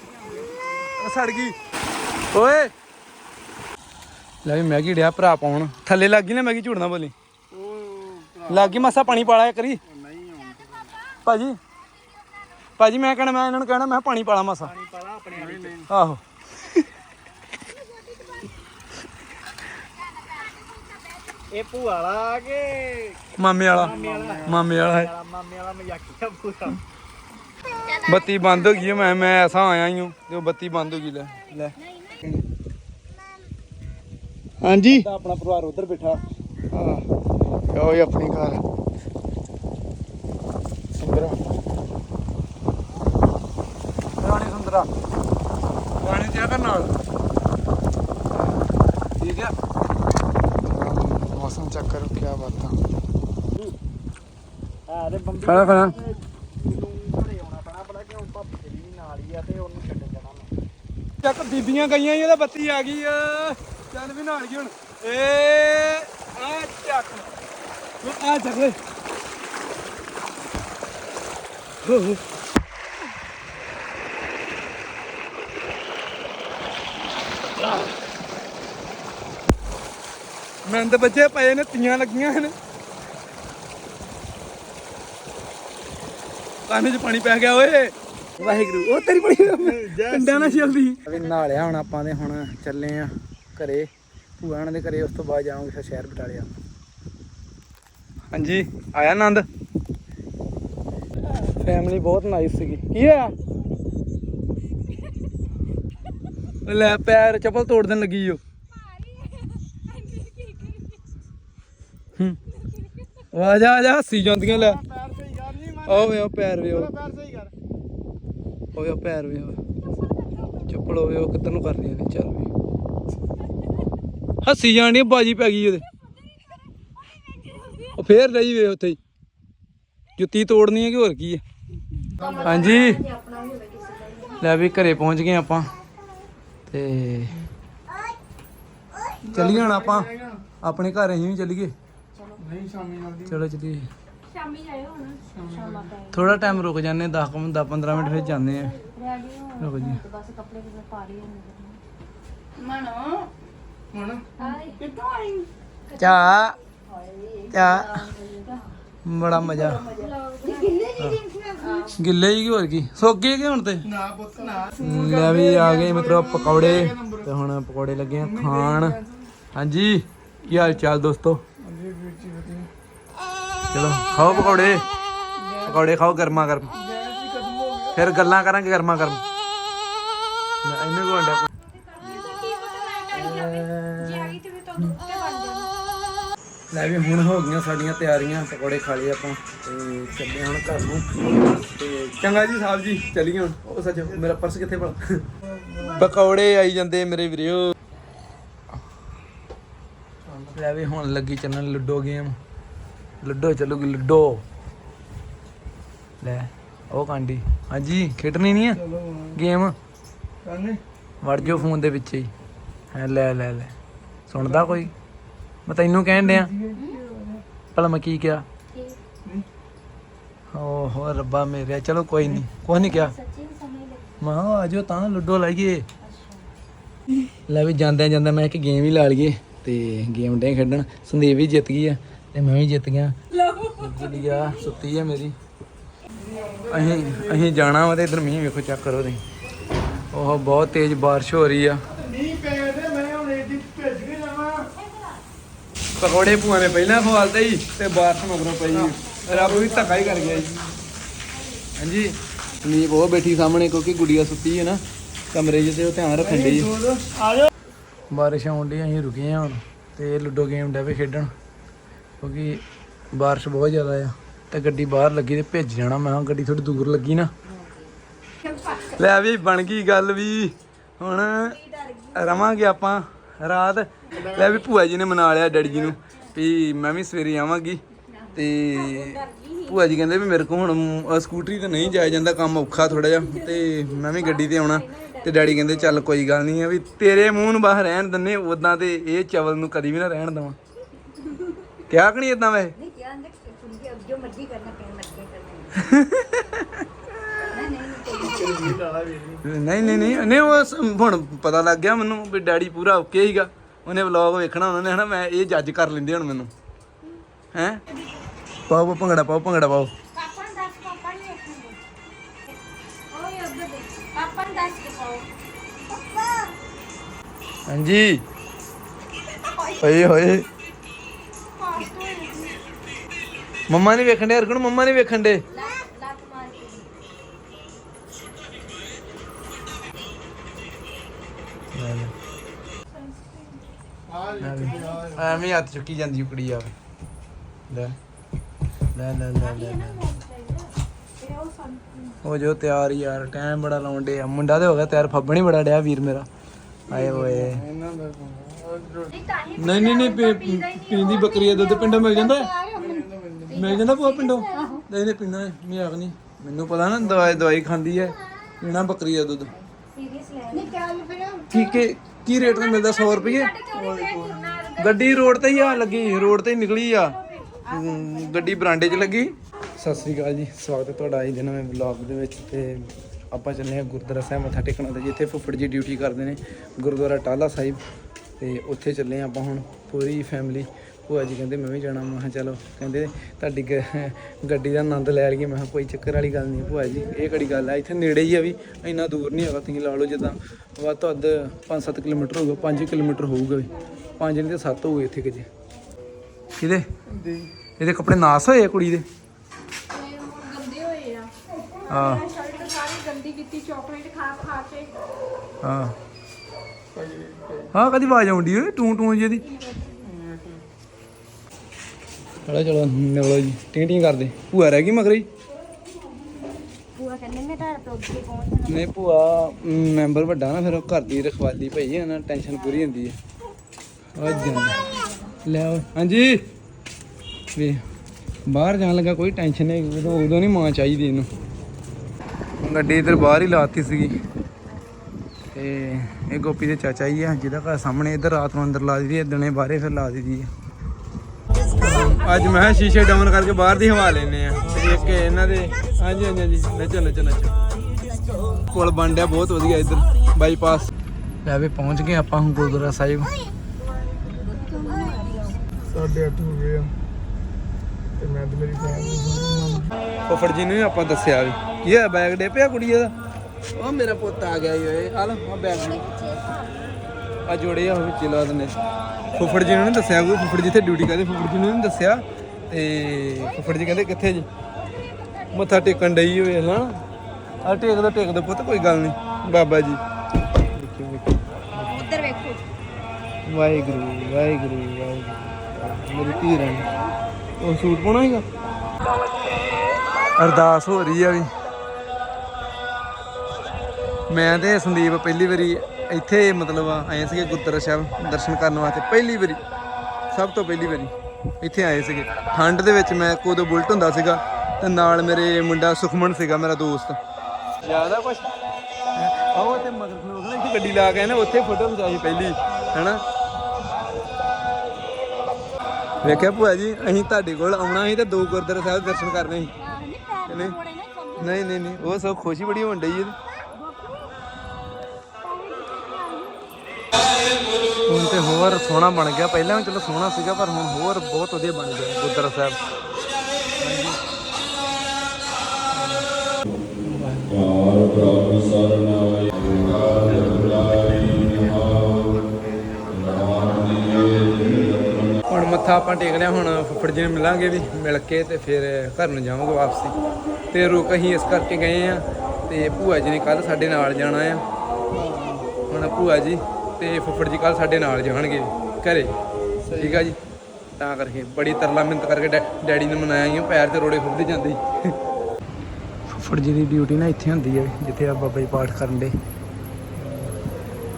ਸੜ ਗਈ। ਓਏ। ਲੈ ਵੀ ਮੈਗੀ ਡਿਆ ਭਰਾ ਪਾਉਣ। ਥੱਲੇ ਲੱਗ ਗਈ ਨਾ ਮੈਗੀ ਝੂੜ ਨਾ ਬੋਲੀ। ਲੱਗ ਗਈ ਮਾਸਾ ਪਾਣੀ ਪਾਲਾ ਕਰੀ ਨਹੀਂ ਭਾਜੀ ਭਾਜੀ ਮੈਂ ਕਹਿਣਾ ਮੈਂ ਇਹਨਾਂ ਨੂੰ ਕਹਿਣਾ ਮੈਂ ਪਾਣੀ ਪਾਲਾ ਮਾਸਾ। ਪਾਣੀ ਪਾਲਾ ਆਪਣੇ ਆਹੋ। ਇਹ ਭੂਆ ਵਾਲਾ ਕੇ? ਮਾਮੇ ਵਾਲਾ। ਮਾਮੇ ਵਾਲਾ। ਹੈ। ਮਾਮੇ ਵਾਲਾ ਮਜ਼ਾਕੀਆ ਭੂਆ। ਬੱਤੀ ਬੰਦ ਹੋ ਗਈ ਮੈਂ ਮੈਂ ਐਸਾ ਆਇਆ ਹੀ ਹੂੰ ਤੇ ਬੱਤੀ ਬੰਦ ਹੋ ਗਈ ਲੈ ਲੈ। ਹਾਂਜੀ। ਤਾਂ ਆਪਣਾ ਪਰਿਵਾਰ ਉਧਰ ਬੈਠਾ। ਹਾਂ ਹੀ ਆਪਣੀ ਘਰ। ਸੁੰਦਰਾ। ਰਾਣੀ ਸੁੰਦਰਾ। ਰਾਣੀ ਤੇ ਕਰ ਨਾਲ। ਠੀਕ ਆ। ਮੌਸਮ ਚੱਕਰ ਕੀ ਬਾਤਾਂ। ਆ ਤੇ ਬੰਬੀ ਖੜਾ ਖੜਾ ਨੂੰ ਘਰੇ ਆਉਣਾ ਪੈਣਾ ਪੜਾ ਕਿਉਂ ਭਾਬੀ ਤੇਰੀ ਵੀ ਨਾਲ ਹੀ ਆ ਤੇ ਉਹਨੂੰ ਛੱਡ ਜਾਣਾ ਮੈਂ ਚੱਕ ਬੀਬੀਆਂ ਗਈਆਂ ਇਹਦਾ ਬੱਤੀ ਆ ਗਈ ਆ। ਵੀ ਨਾਲ ਗਈ ਹੁਣ। ਏ ਆ ਚੱਕ। ਉਹ ਆ ਚੱਕ ਓਏ। ਹੋ ਹੋ। ਮੈਂ ਤੇ ਬੱਚੇ ਪਏ ਨੇ, ਤੀਆਂ ਲੱਗੀਆਂ ਹਨ ਕੰਨ 'ਚ ਪਾਣੀ ਪੈ ਗਿਆ ਓਏ। ਵਾਹਿਗੁਰੂ, ਉਹ ਤੇਰੀ ਬੜੀ ਕੰਡਾ ਨਾ ਜਲਦੀ ਨਾਲਿਆ ਹੁਣ ਆਪਾਂ ਦੇ ਹੁਣ ਚੱਲੇ ਆ ਘਰੇ। ਭੂਆ ਹਣਾ ਦੇ ਘਰੇ ਉਸ ਤੋਂ ਬਾਅਦ ਜਾਵਾਂਗੇ ਫਿਰ ਸ਼ਹਿਰ ਬਟਾਲਿਆ ਹਾਂਜੀ ਆਇਆ ਆਨੰਦ? ਫੈਮਿਲੀ ਬਹੁਤ ਨਾਈਸ ਸੀਗੀ। ਕੀ ਹੋਇਆ? ਲੈ ਪੈਰ ਚੱਪਲ ਤੋੜ ਦੇਣ ਲੱਗੀ ਓ। ਆ ਜਾ ਆ ਜਾ ਹੱਸੀ ਜਾਂਦੀਆਂ ਲੈ। ਪੈਰ ਸਹੀ ਕਰ ਨਹੀਂ ਮੈਂ ਉਹ ਵੇ ਉਹ ਪੈਰ ਵੇ ਉਹ ਪੈਰ ਸਹੀ ਕਰ। ਓਏ ਉਹ ਪੈਰ ਵੇ ਉਹ ਚੱਪਲ ਹੋਵੇ ਉਹ ਕਿੱਧਰ ਨੂੰ ਕਰ ਰਹੀਆਂ ਨੇ ਚੱਲ ਵੀ। ਹੱਸੀ ਜਾਣੀ ਬਾਜੀ ਪੈ ਗਈ ਉਹਦੇ। ਉਹ ਫੇਰ ਰਹੀ ਵੇ ਉੱਥੇ ਜੁੱਤੀ ਤੋੜਨੀ ਹੈ ਕਿ ਹੋਰ ਕੀ ਹੈ ਹਾਂਜੀ। ਲੈ ਵੀ ਘਰੇ ਪਹੁੰਚ ਗਏ ਆਪਾਂ। ਤੇ ਚੱਲੀਏ ਹੁਣ ਆਪਾਂ। ਆਪਣੇ ਘਰ ਅਸੀਂ ਵੀ ਚੱਲੀਏ। ਨਹੀਂ ਸ਼ਾਮੀ ਨਾਲ ਚਲੋ ਚੱਲੀਏ। ਸ਼ਾਮੀ ਜਾਇਓ ਹੁਣ ਸ਼ਾਮਾਂ ਥੋੜਾ ਟਾਈਮ ਰੁਕ ਜਾਂਦੇ 10 10 15 ਮਿੰਟ ਫਿਰ ਜਾਂਦੇ ਆ। ਰੈਡੀ ਹੋ ਰੁਕ ਜੀ ਬਸ ਕੱਪੜੇ ਕੁਪੜੇ ਪਾ ਲਈ ਮਨੋ ਹੁਣ ਆਈ? ਚਾ। ਚਾ। ਬੜਾ ਮਜ਼ਾ। ਗਿੱਲੇ ਹੀ। ਕਿ ਹੋਰ ਕੀ? ਸੋਗੇ ਕਿ ਹੁਣ ਤੇ? ਨਾ ਪੁੱਤ ਨਾ। ਲੈ ਵੀ ਆ ਗਏ ਮਤਲਬ ਪਕੌੜੇ। ਤੇ ਹੁਣ ਪਕੌੜੇ ਲੱਗੇ ਆ ਖਾਣ। ਹਾਂਜੀ ਕੀ ਹਾਲ ਚਾਲ ਦੋਸਤੋ? ਚਲੋ ਖਾਓ ਪਕੌੜੇ। ਪਕੌੜੇ ਖਾਓ ਗਰਮਾ ਗਰਮ। ਫਿਰ ਗੱਲਾਂ ਕਰਾਂਗੇ ਗਰਮਾ ਗਰਮ। ਇਹਨੇ ਕੋ ਤੇ ਲੈ ਵੀ ਹੁਣ ਹੋ ਗਈਆਂ ਸਾਡੀਆਂ ਤਿਆਰੀਆਂ ਪਕੌੜੇ ਖਾ ਲਏ ਆਪਾਂ ਤੇ ਚੱਲੇ ਹੁਣ ਘਰ ਨੂੰ। ਤੇ ਚੰਗਾ ਜੀ ਸਾਹਿਬ ਜੀ ਚੱਲੀਏ ਹੁਣ। ਉਹ ਸੱਚ ਮੇਰਾ ਪਰਸ ਕਿੱਥੇ ਭਲਾ? ਪਕੌੜੇ ਆਈ ਜਾਂਦੇ ਮੇਰੇ ਵੀਰੋ। ਲੈ ਵੀ ਹੁਣ ਲੱਗੀ ਚੱਲਣ ਲੁੱਡੋ ਗੇਮ। ਲੁੱਡੋ ਚੱਲੂਗੀ ਲੁੱਡੋ। ਲੈ ਉਹ ਕਾਂਡੀ। ਹਾਂਜੀ ਖੇਡਣੀ ਨਹੀਂ ਆ? ਗੇਮ? ਕੰਨੇ ਵੜ ਜਾਓ ਫੋਨ ਦੇ ਵਿੱਚ ਹੀ। ਹੈ ਲੈ ਲੈ ਲੈ। ਸੁਣਦਾ ਕੋਈ? ਮੈਂ ਤੈਨੂੰ ਕਹਿਣ ਡਿਆ। ਭਲਾ ਮੈਂ ਕੀ ਕਿਹਾ? ਓਹੋ, ਰੱਬਾ ਮੇਰੇ, ਚਲੋ ਕੋਈ ਨਹੀਂ ਕੁਛ ਨਹੀਂ ਕਿਹਾ। ਮੈਂ ਕਿਹਾ, ਆ ਜਾਓ ਤਾਂ ਲੁੱਡੋ ਲਾਈਏ। ਲੈ ਵੀ ਜਾਂਦਿਆਂ ਜਾਂਦਿਆਂ ਮੈਂ ਇੱਕ ਗੇਮ ਹੀ ਲਾ ਲਈਏ ਤੇ ਗੇਮ ਡੇ ਖੇਡਣ। ਸੰਦੀਪ ਵੀ ਜਿੱਤ ਗਈ ਆ ਤੇ ਮੈਂ ਵੀ ਜਿੱਤ ਗਿਆ। ਗੁੜੀਆ ਸੁੱਤੀ ਆ ਮੇਰੀ। ਅਸੀਂ ਅਸੀਂ ਜਾਣਾ ਵਾ ਤੇ ਇਧਰ ਮੀਂਹ ਵੇਖੋ, ਚੈੱਕ ਕਰੋ ਤੁਸੀਂ। ਉਹ ਬਹੁਤ ਤੇਜ਼ ਬਾਰਿਸ਼ ਹੋ ਰਹੀ ਆ ਨਹੀਂ ਪਏ ਤੇ ਮੈਂ ਹੁਣ ਏਡੀ ਭੇਜ ਕੇ ਜਾਵਾਂ ਪਕੌੜੇ ਭੂਆ ਨੇ ਪਹਿਲਾਂ ਖਵਾਲਤੇ ਹੀ ਤੇ ਬਾਰਿਸ਼ ਮਗਰੋਂ ਪਈ ਰੱਬ ਵੀ ਧੱਕਾ ਹੀ ਕਰ ਗਿਆ ਜੀ। ਹਾਂਜੀ। ਸੰਦੀਪ ਉਹ ਬੈਠੀ ਸਾਹਮਣੇ ਕਿਉਂਕਿ ਗੁੜੀਆ ਸੁੱਤੀ ਹੈ ਨਾ। ਕਮਰੇ 'ਚ ਤੇ ਉਹ ਧਿਆਨ ਰੱਖਣ ਦੀ ਜਾ ਬਾਰਿਸ਼ ਆਉਣ ਡਈ ਅਸੀਂ ਰੁਕੇ ਹਾਂ ਹੁਣ ਤੇ ਲੁੱਡੋ ਗੇਮ ਡੈਵੇ ਖੇਡਣ। ਕਿਉਂਕਿ ਬਾਰਿਸ਼ ਬਹੁਤ ਜ਼ਿਆਦਾ ਆ। ਤੇ ਗੱਡੀ ਬਾਹਰ ਲੱਗੀ ਤੇ ਭਿੱਜ ਜਾਣਾ ਮੈਂ ਗੱਡੀ ਥੋੜੀ ਦੂਰ ਲੱਗੀ ਨਾ। ਲੈ ਵੀ ਬਣ ਗਈ ਗੱਲ ਵੀ। ਹੁਣ ਰਵਾਂਗੇ ਆਪਾਂ। ਰਾਤ। ਲੈ ਵੀ ਭੂਆ ਜੀ ਨੇ ਮਨਾ ਲਿਆ ਡੈਡੀ ਜੀ ਨੂੰ ਵੀ ਮੈਂ ਵੀ ਸਵੇਰੇ ਆਵਾਂਗੀ ਤੇ ਭੂਆ ਜੀ ਕਹਿੰਦੇ ਵੀ ਮੇਰੇ ਕੋਲ ਹੁਣ ਸਕੂਟਰੀ ਤੇ ਨਹੀਂ ਜਾਇਆ ਜਾਂਦਾ ਕੰਮ ਔਖਾ ਥੋੜਾ ਜਿਹਾ ਤੇ ਮੈਂ ਵੀ ਗੱਡੀ ਤੇ ਆਉਣਾ। ਤੇ ਡੈਡੀ ਕਹਿੰਦੇ ਚੱਲ ਕੋਈ ਗੱਲ ਨਹੀਂ ਆ ਵੀ ਤੇਰੇ ਮੂੰਹ ਨੂੰ ਬਾਹਰ ਰਹਿਣ ਦਿੰਨੇ ਉਦਾਂ ਤੇ ਇਹ ਚਵਲ ਨੂੰ ਕਦੀ ਵੀ ਨਾ ਰਹਿਣ ਦਵਾਂ। ਕਿਹਾ ਕਿ ਨਹੀਂ ਇਦਾਂ ਵੈਸੇ? ਨਹੀਂ ਨਹੀਂ ਨਹੀਂ ਨਹੀਂ ਉਹ ਸ- ਹੁਣ ਪਤਾ ਲੱਗ ਗਿਆ ਮੈਨੂੰ ਵੀ ਡੈਡੀ ਪੂਰਾ ਓਕੇ ਹੀਗਾ ਉਹਨੇ ਵਲੌਗ ਵੇਖਣਾ ਉਹਨਾਂ ਨੇ ਹਨਾ ਮੈਂ ਇਹ ਜੱਜ ਕਰ ਲੈਂਦੇ ਹੁਣ ਮੈਨੂੰ। ਹੈ? ਪਾਓ ਪਾਓ ਭੰਗੜਾ ਪਾਓ ਭੰਗੜਾ ਪਾਓ। ਪਾਪਾ ਨੂੰ ਦੱਸ ਪਾਪਾ ਨੂੰ ਵੇਖਣ ਦੇ। ਓਏ ਉੱਧਰ ਦੇ ਪਾਪਾ ਨੂੰ ਦੱਸ ਕੇ ਪਾਓ। ਪਾਪਾ। ਹਾਂਜੀ। ਓਏ ਹੋਏ ਮੰਮਾ ਨੇ ਵੇਖਣ ਦੇ ਅਰਗਣ ਮੰਮਾ ਨੇ ਵੇਖਣ ਦੇ ਐਵੇਂ ਹੀ ਹੱਥ ਚੁੱਕੀ ਜਾਂਦੀ ਕੁੜੀ ਆ ਲੈ ਲੈ ਲੈ ਲੈ ਲੈ ਲੈ। ਹੋ ਜੋ ਤਿਆਰ ਯਾਰ ਟਾਈਮ ਬੜਾ ਲਾਉਣ ਦੇ ਆ ਮੁੰਡਾ ਤੇ ਹੋ ਗਿਆ ਤਿਆਰ ਫੱਬਣੀ ਬੜਾ ਡਿਆ ਵੀਰ ਮੇਰਾ। ਆਏ ਦਾ ਨਹੀਂ ਨਹੀਂ ਨਹੀਂ ਪੀਂਦੀ ਬੱਕਰੀ ਦਾ ਦੁੱਧ ਪਿੰਡੋਂ ਮਿਲ ਜਾਂਦਾ? ਮਿਲ ਜਾਂਦਾ ਭੂਆ ਪਿੰਡੋਂ? ਨਹੀਂ ਨਹੀਂ ਪੀਣਾ ਮੈਂ ਆਖ ਨਹੀਂ। ਮੈਨੂੰ ਪਤਾ ਨਾ ਦਵਾਈ ਦਵਾਈ ਖਾਂਦੀ ਹੈ ਪੀਣਾ ਬੱਕਰੀ ਦਾ ਦੁੱਧ। ਨਹੀਂ ਚੱਲ ਫਿਰ ਠੀਕ ਹੈ ਕੀ ਰੇਟ ਤੇ ਮਿਲਦਾ 100 ਰੁਪਏ ਗੱਡੀ ਰੋਡ ਤੇ ਹੀ ਆ ਲੱਗੀ ਰੋਡ ਤੇ ਹੀ ਨਿਕਲੀ ਆ। ਹਮ, ਗੱਡੀ ਬਰਾਂਡੇ 'ਚ ਲੱਗੀ। ਸਤਿ ਸ੍ਰੀ ਅਕਾਲ ਜੀ ਸਵਾਗਤ ਹੈ ਤੁਹਾਡਾ ਅੱਜ ਦੇ ਨਵੇਂ ਵਲੌਗ ਦੇ ਵਿੱਚ ਤੇ ਆਪਾਂ ਚੱਲੇ ਹਾਂ ਗੁਰਦੁਆਰਾ ਸਾਹਿਬ ਮੱਥਾ ਟੇਕਣ ਤੇ ਜਿੱਥੇ ਫੁੱਫੜ ਜੀ ਡਿਊਟੀ ਕਰਦੇ ਨੇ ਗੁਰਦੁਆਰਾ ਟਾਲਾ ਸਾਹਿਬ। ਤੇ ਉੱਥੇ ਚੱਲੇ ਹਾਂ ਆਪਾਂ ਹੁਣ ਪੂਰੀ ਫੈਮਿਲੀ ਭੂਆ ਜੀ ਕਹਿੰਦੇ ਮੈਂ ਵੀ ਜਾਣਾ। ਮੈਂ ਕਿਹਾ ਚਲੋ ਕਹਿੰਦੇ ਤੁਹਾਡੀ ਗੱਡੀ ਦਾ ਆਨੰਦ ਲੈ ਲਈਏ। ਮੈਂ ਕਿਹਾ ਕੋਈ ਚੱਕਰ ਵਾਲੀ ਗੱਲ ਨਹੀਂ ਭੂਆ ਜੀ ਇਹ ਕਿਹੜੀ ਗੱਲ ਆ? ਇੱਥੇ ਨੇੜੇ ਹੀ ਆ ਵੀ ਇੰਨਾ ਦੂਰ ਨਹੀਂ ਹੈਗਾ ਤੁਸੀਂ ਲਾ ਲਓ ਜਿੱਦਾਂ ਵੱਧ ਤੋਂ ਵੱਧ 5-7 ਕਿਲੋਮੀਟਰ ਹੋਊਗਾ 5 ਕਿਲੋਮੀਟਰ ਹੋਊਗਾ ਵੀ। 5 ਨਹੀਂ ਤੇ 7 ਹੋਊਗੇ ਇੱਥੇ ਕਿਤੇ ਕਿਹਦੇ? ਇਹਦੇ ਕੱਪੜੇ ਨਾਸ ਹੋਏ ਆ ਕੁੜੀ ਦੇ? ਗੰਦੇ ਹੋਏ ਆ। ਹਾਂ। ਸ਼ਰਟ ਸਾਰੀ ਗੰਦੀ ਕੀਤੀ ਚਾਕਲੇਟ ਖਾ ਖਾ ਕੇ। ਹਾਂ। ਹਾਂ ਕਦੀ ਆਵਾਜ਼ ਆਉਂਦੀ ਓਏ ਟੂੰ ਟੂੰ ਜਿਹਦੀ ਚਲੋ ਚਲੋ ਨਿਕਲੋ ਜੀ। ਟੀ ਟੀ ਕਰਦੇ। ਭੂਆ ਰਹਿ ਗਈ ਮਗਰੀ ਬੂਆ ਕਹਿੰਦੇ ਮੈਂ ਤੁਹਾਡੇ ਤੋਂ ਅੱਗੇ ਪਹੁੰਚ ਜਾਣਾ ਨਹੀਂ ਭੂਆ ਮੈਂਬਰ ਵੱਡਾ ਨਾ ਫਿਰ ਉਹ ਘਰ ਦੀ ਰਖਵਾਲੀ ਭਈ ਇਹਨਾਂ ਟੈਨਸ਼ਨ ਪੂਰੀ ਹੁੰਦੀ ਹੈ ਉਹ ਜਾਂਦਾ ਲੈ ਓਏ ਹਾਂਜੀ। ਵੀ ਬਾਹਰ ਜਾਣ ਲੱਗਾ ਕੋਈ ਟੈਨਸ਼ਨ ਨਹੀਂ ਉਦੋਂ ਉਦੋਂ ਨਹੀਂ ਮਾਂ ਚਾਹੀਦੀ ਇਹਨੂੰ। ਗੱਡੀ ਇਧਰ ਬਾਹਰ ਹੀ ਲਾਤੀ ਸੀਗੀ। ਤੇ ਇਹ ਗੋਪੀ ਦੇ ਚਾਚਾ ਹੀ ਆ ਜਿਹਦਾ ਘਰ ਸਾਹਮਣੇ ਇਧਰ ਰਾਤ ਨੂੰ ਅੰਦਰ ਲਾ ਦਿੱਤੀ ਹੈ ਦਿਨੇ ਬਾਹਰੇ ਫਿਰ ਲਾ ਦਿੱਤੀ ਹੈ ਅੱਜ ਮੈਂ ਕਿਹਾ ਸ਼ੀਸ਼ੇ ਡਾਊਨ ਕਰਕੇ ਬਾਹਰ ਦੀ ਹਵਾ ਲੈਨੇ ਆ। ਤੇ ਇੱਕ ਇਹਨਾਂ ਦੇ ਹਾਂਜੀ ਹਾਂਜੀ ਹਾਂਜੀ। ਨੱਚੋ ਨੱਚੋ ਨੱਚੋ। ਪੁਲ ਬਣ ਬਹੁਤ ਵਧੀਆ ਇੱਧਰ। ਬਾਈਪਾਸ ਲੈ ਵੀ ਪਹੁੰਚ ਗਏ ਆਪਾਂ ਹੁਣ ਗੁਰਦੁਆਰਾ ਸਾਹਿਬ। ਸਾਢੇ ਅੱਠ ਹੋ ਗਏ ਆ। ਤੇ ਮੈਂ ਤੇ ਮੇਰੀ ਫੈਮਿਲੀ ਫੁੱਫੜ ਜੀ ਨੂੰ ਵੀ ਆਪਾਂ ਦੱਸਿਆ ਵੀ ਕੀ ਹੈ ਬੈਗ ਡੇ ਪਿਆ ਕੁੜੀ ਦਾ? ਉਹ ਮੇਰਾ ਪੁੱਤ ਆ ਗਿਆ ਈ ਓਏ। ਲਓ ਆ ਬੈਗ ਆ ਜੋੜੇ ਆ ਉਹ ਵਿੱਚ ਲਾ ਦਿੰਦੇ ਫੁੱਫੜ ਜੀ ਨੂੰ ਨੀ ਦੱਸਿਆ ਕੋਈ? ਫੁੱਫੜ ਜੀ ਇੱਥੇ ਡਿਊਟੀ ਕਰਦੇ ਫੁੱਫੜ ਜੀ ਨੂੰ ਨਹੀਂ ਦੱਸਿਆ? ਤੇ ਫੁੱਫੜ ਜੀ ਕਹਿੰਦੇ ਕਿੱਥੇ ਜੀ? ਮੱਥਾ ਟੇਕਣ ਡਈ ਹੋਏ ਨਾ ਆ ਟੇਕ ਦੋ ਟੇਕ ਦੋ ਪੁੱਤ ਕੋਈ ਗੱਲ ਨਹੀਂ ਬਾਬਾ ਜੀ। ਉੱਧਰ ਵੇਖੋ। ਵਾਹਿਗੁਰੂ ਵਾਹਿਗੁਰੂ ਵਾਹਿਗੁਰੂ। ਮੇਰੀ ਧੀ ਰਾਣੀ। ਉਹ ਸੂਟ ਪਾਉਣਾ ਹੈਗਾ ਅਰਦਾਸ ਹੋ ਰਹੀ ਆ ਵੀ। ਮੈਂ ਤੇ ਸੰਦੀਪ ਪਹਿਲੀ ਵਾਰੀ ਇੱਥੇ ਮਤਲਬ ਆਏ ਸੀਗੇ ਗੁਰਦੁਆਰਾ ਸਾਹਿਬ ਦਰਸ਼ਨ ਕਰਨ ਵਾਸਤੇ ਪਹਿਲੀ ਵਾਰੀ ਸਭ ਤੋਂ ਪਹਿਲੀ ਵਾਰੀ ਇੱਥੇ ਆਏ ਸੀਗੇ। ਠੰਡ ਦੇ ਵਿੱਚ ਮੈਂ ਕੋਦੋਂ ਬੁਲਟ ਹੁੰਦਾ ਸੀਗਾ ਤੇ ਨਾਲ ਮੇਰੇ ਮੁੰਡਾ ਸੁਖਮਨ ਸੀਗਾ ਮੇਰਾ ਦੋਸਤ। ਜ਼ਿਆਦਾ ਕੁਛ? ਆਹ ਤੇ ਮਗਰ ਨਾ ਇੱਥੇ ਗੱਡੀ ਲਾ ਕੇ ਨਾ ਉੱਥੇ ਫੋਟੋ ਖਿਚਾਈ ਪਹਿਲੀ। ਹੈਨਾ? ਵੇਖਿਆ ਭੂਆ ਜੀ ਅਸੀਂ ਤੁਹਾਡੇ ਕੋਲ ਆਉਣਾ ਸੀ ਤੇ ਦੋ ਗੁਰਦੁਆਰਾ ਸਾਹਿਬ ਦਰਸ਼ਨ ਕਰਨੇ ਸੀ। ਨਹੀਂ ਨਹੀਂ ਨਹੀਂ ਉਹ ਸਭ ਖੁਸ਼ੀ ਬੜੀ ਹੋਣ ਡਈ ਹੈ। ਹੁਣ ਤੇ ਹੋਰ ਸੋਹਣਾ ਬਣ ਗਿਆ। ਪਹਿਲਾਂ ਵੀ ਚਲੋ ਸੋਹਣਾ ਸੀਗਾ, ਪਰ ਹੁਣ ਹੋਰ ਬਹੁਤ ਵਧੀਆ ਬਣ ਗਿਆ ਗੁਰਦੁਆਰਾ ਸਾਹਿਬ। ਕਾਰ ਪ੍ਰਭ ਸਰਨਾਏ ਕਾਰ ਹੁਣ ਮੱਥਾ ਆਪਾਂ ਟੇਕ ਲਿਆ, ਹੁਣ ਫੁੱਫੜ ਜੀ ਨੂੰ ਮਿਲਾਂਗੇ ਵੀ, ਮਿਲ ਕੇ ਤੇ ਫਿਰ ਘਰ ਨੂੰ ਜਾਵਾਂਗੇ ਵਾਪਸੀ। ਤੇ ਰੁਕ ਅਸੀਂ ਇਸ ਕਰਕੇ ਗਏ ਆ ਤੇ ਭੂਆ ਜੀ ਨੇ ਕੱਲ ਸਾਡੇ ਨਾਲ ਜਾਣਾ ਆ। ਹੁਣ ਭੂਆ ਜੀ ਤੇ ਫੁੱਫੜ ਜੀ ਕੱਲ ਸਾਡੇ ਨਾਲ ਜਾਣਗੇ ਘਰੇ। ਠੀਕ ਆ ਜੀ? ਤਾਂ ਕਰਕੇ ਬੜੀ ਤਰਲਾ ਮਿੰਤ ਕਰਕੇ ਡੈ- ਡੈਡੀ ਨੇ ਮਨਾਇਆ ਹੀ ਪੈਰ ਤੇ ਰੋੜੇ ਫੁੱਟਦੇ ਜਾਂਦੇ। ਸੀ ਫੁੱਫੜ ਜੀ ਦੀ ਡਿਊਟੀ ਨਾ ਇੱਥੇ ਹੁੰਦੀ ਹੈ ਜਿੱਥੇ ਆ ਬਾਬਾ ਜੀ ਪਾਠ ਕਰਨ ਦੇ।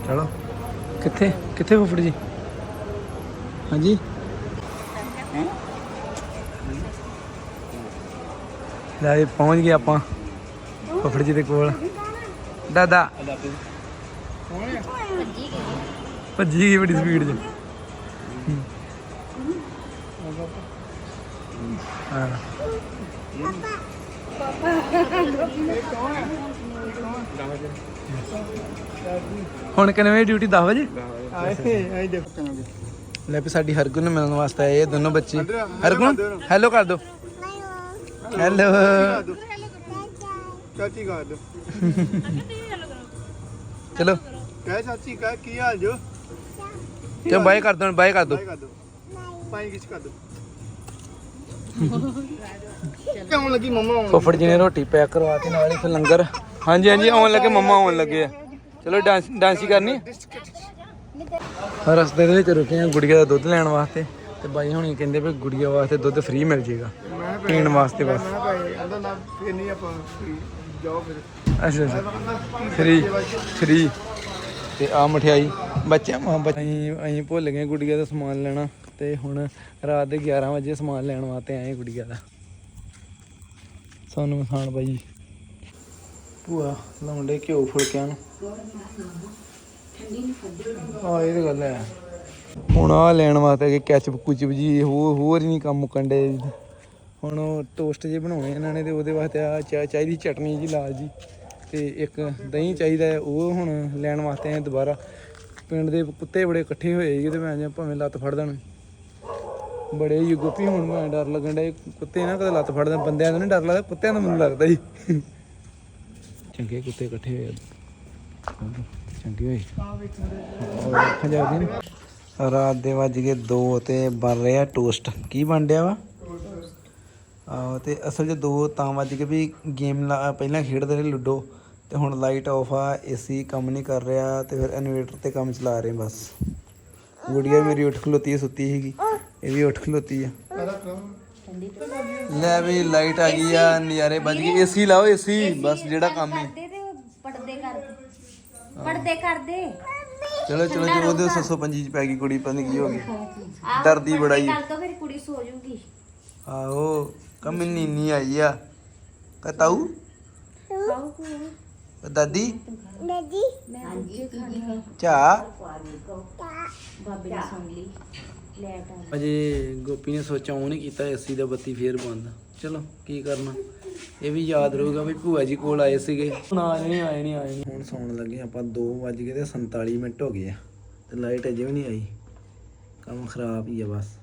ਚਲੋ। ਕਿੱਥੇ? ਕਿੱਥੇ ਫੁੱਫੜ ਜੀ? ਹਾਂਜੀ? ਲੈ ਪਹੁੰਚ ਗਏ ਆਪਾਂ। ਫੁੱਫੜ ਜੀ ਦੇ ਕੋਲ। ਦਾਦਾ। ਭੱਜੀ ਗਈ ਬੜੀ ਸਪੀਡ 'ਚ। ਹਾਂ। ਹੁਣ ਕਿੰਨੇ ਵਜੇ ਡਿਊਟੀ 10 ਵਜੇ? ਆਏ ਦੇਖੋ ਕਰਾਂਗੇ ਲੈ ਵੀ ਸਾਡੀ ਹਰਗੁਣ ਨੂੰ ਮਿਲਣ ਵਾਸਤੇ ਆਏ ਇਹ ਦੋਨੋਂ ਬੱਚੇ। ਹਰਗੁਣ ਹੈਲੋ ਕਰ ਦੋ। ਹੈਲੋ ਚਾਚੀ ਕਰ ਦੋ ਚਲੋ। ਕਹਿ ਚਾਚੀ ਕਹਿ ਕੀ ਹਾਲ ਜੋ? ਚਲੋ ਬਾਏ ਕਰ ਦੋ ਬਾਏ ਕਰ ਦੋ। ਬਾਈ ਕਰ ਦੋ। ਪਾਈ ਕਿਸ ਕਰ ਦੋ? ਕਿਉਂ ਲੱਗੀ ਮੰਮਾ ਆਉਣ? ਫੁੱਫੜ ਜੀ ਨੇ ਰੋਟੀ ਪੈਕ ਕਰਵਾ ਕੇ ਨਾਲ ਹੀ ਫਿਰ ਲੰਗਰ। ਹਾਂਜੀ ਹਾਂਜੀ ਆਉਣ ਲੱਗੇ ਮੰਮਾ ਆਉਣ ਲੱਗੇ ਆ। ਚਲੋ ਡਾਂਸ ਡਾਂਸ ਹੀ ਕਰਨੀ ਰਸਤੇ ਦੇ ਵਿੱਚ ਰੁਕੇ ਆ ਗੁੜੀਆ ਦਾ ਦੁੱਧ ਲੈਣ ਵਾਸਤੇ। ਤੇ ਬਾਈ ਹੁਣੀ ਕਹਿੰਦੇ ਵੀ ਗੁੜੀਆ ਵਾਸਤੇ ਦੁੱਧ ਫ੍ਰੀ ਮਿਲ ਜੇਗਾ ਪੀਣ ਵਾਸਤੇ ਬਸ। ਅੱਛਾ ਅੱਛਾ। ਫ੍ਰੀ ਫ੍ਰੀ ਤੇ ਆ ਮਠਿਆਈ ਬੱਚਿਆਂ ਮਾਂ ਬੱਚੇ ਅਸੀਂ ਭੁੱਲ ਗਏ ਗੁੜੀਆ ਦਾ ਸਮਾਨ ਲੈਣਾ ਤੇ ਹੁਣ ਰਾਤ ਦੇ 11 ਵਜੇ ਸਮਾਨ ਲੈਣ ਵਾਸਤੇ ਆਏ ਗੁੜੀਆ ਦਾ। ਸਾਨੂੰ ਮਸਾਨ ਬਾਈ। ਭੂਆ ਲਾਉਂਦੇ ਘਿਓ ਫੁਲਕਿਆਂ ਨੂੰ। ਆ ਇਹ ਤਾਂ ਗੱਲ ਹੈ। ਹੁਣ ਆ ਲੈਣ ਵਾਸਤੇ ਕਿ ਕੈਚਅਪ ਕੁਚਪ ਜੀ, ਹੋਰ ਹੋਰ ਹੀ ਨਹੀਂ ਕੰਮ ਮੁੱਕਣ ਡੇ ਹੁਣ ਉਹ ਟੋਸਟ ਜੇ ਬਣਾਉਣੇ ਇਹਨਾਂ ਨੇ ਤੇ ਉਹਦੇ ਵਾਸਤੇ ਆ ਚਾਹੀਦੀ ਚਟਨੀ ਜੀ, ਲਾਲ ਜੀ। ਤੇ ਇੱਕ ਦਹੀਂ ਚਾਹੀਦਾ ਹੈ, ਉਹ ਹੁਣ ਲੈਣ ਵਾਸਤੇ ਆਏ ਦੁਬਾਰਾ। ਪਿੰਡ ਦੇ ਕੁੱਤੇ ਬੜੇ ਇਕੱਠੇ ਹੋਏ ਸੀ ਤੇ ਮੈਂ ਜਾਂ ਭਾਵੇਂ ਲੱਤ ਫੜ ਦੇਣ। ਬੜੇ ਹੀ ਗੋਪੀ ਹੁਣ ਮੈਂ ਡਰ ਲੱਗਣ ਡੇ ਕੁੱਤੇ ਨਾ ਕਦੇ ਲੱਤ ਫੜਦੇ ਬੰਦਿਆਂ ਦਾ ਨਹੀਂ ਡਰ ਲੱਗਦਾ, ਕੁੱਤਿਆਂ ਦਾ ਮੈਨੂੰ ਲੱਗਦਾ ਜੀ ਚੰਗੇ ਕੁੱਤੇ ਇਕੱਠੇ ਹੋਏ। ਚੰਗੇ ਹੋਏ। ਉਹ ਵੇਖਾਂ ਜਾ ਰਾਤ ਦੇ ਵੱਜ ਗਏ 2 ਤੇ ਬਣ ਰਿਹਾ ਟੋਸਟ। ਕੀ ਬਣ ਰਿਹਾ ਵਾ? ਆਹੋ ਤੇ ਅਸਲ 'ਚ ਦੋ ਤਾਂ ਵੱਜ ਕੇ ਵੀ ਗੇਮ ਪਹਿਲਾਂ ਖੇਡਦੇ ਰਹੇ ਲੁੱਡੋ। ਤੇ ਹੁਣ ਲਾਈਟ ਆਫ ਆ ਏਸੀ ਕੰਮ ਨਹੀਂ ਕਰ ਰਿਹਾ ਤੇ ਫਿਰ ਇਨਵੇਟਰ ਤੇ ਕੰਮ ਚਲਾ ਰਹੇ ਬਸ। ਗੁੜੀਆ ਮੇਰੀ ਉੱਠ ਖਲੋਤੀ ਸੁੱਤੀ ਸੀਗੀ। ਇਹ ਵੀ ਉੱਠ ਖਲੋਤੀ ਆ। ਲੈ ਵੀ ਲਾਈਟ ਆ ਗਈ ਆ ਨਜ਼ਾਰੇ ਵੱਜ ਗਏ। ਏਸੀ ਲਾਓ ਏਸੀ ਬਸ ਜਿਹੜਾ ਕੰਮ ਹੀ ਕਰਦੇ ਤੇ ਪੜਦੇ ਕਰਦੇ। ਚਲੋ ਚਲੋ ਜੀ ਉਹਦੇ 605 ਚ ਪੈ ਗਈ ਕੁੜੀ ਪਤਾ ਨੀ ਕੀ ਹੋ ਗਈ। ਡਰਦੀ ਬੜਾ ਹੀ ਕੱਲ ਤੋਂ ਫਿਰ ਕੁੜੀ ਸੋ ਜੂਗੀ। ਆਹੋ ਕਮੀ ਨੀਨੀ ਆਈ ਆ। ਕਤਾਊ ਖਾਓ ਦਾਦੀ? ਮੈਂ ਅੱਗੇ ਖਾਣੀ ਚਾ? ਬਾਬੇ ਨੇ ਸੁਣ ਲਈ। ਲੈਟ ਆ ਅਜੇ ਗੋਪੀ ਨੇ ਸੋਚਿਆ ਉਹ ਨਹੀਂ ਕੀਤਾ ਏਸੀ ਦਾ ਬੱਤੀ ਫੇਰ ਬੰਦ। ਚਲੋ ਕੀ ਕਰਨਾ? ਇਹ ਵੀ ਯਾਦ ਰਹੂਗਾ ਵੀ ਭੂਆ ਜੀ ਕੋਲ ਆਏ ਸੀਗੇ। ਹੁਣ ਆਏ ਨਹੀਂ ਆਏ ਨਹੀਂ ਆਏ ਨੀ। ਹੁਣ ਸੌਣ ਲੱਗੇ ਆਪਾਂ 2 ਵੱਜ ਗਏ ਤੇ 47 ਮਿੰਟ ਹੋ ਗਏ ਆ। ਤੇ ਲਾਈਟ ਅਜੇ ਵੀ ਨਹੀਂ ਆਈ। ਕੰਮ ਖਰਾਬ ਹੀ ਆ ਬਸ।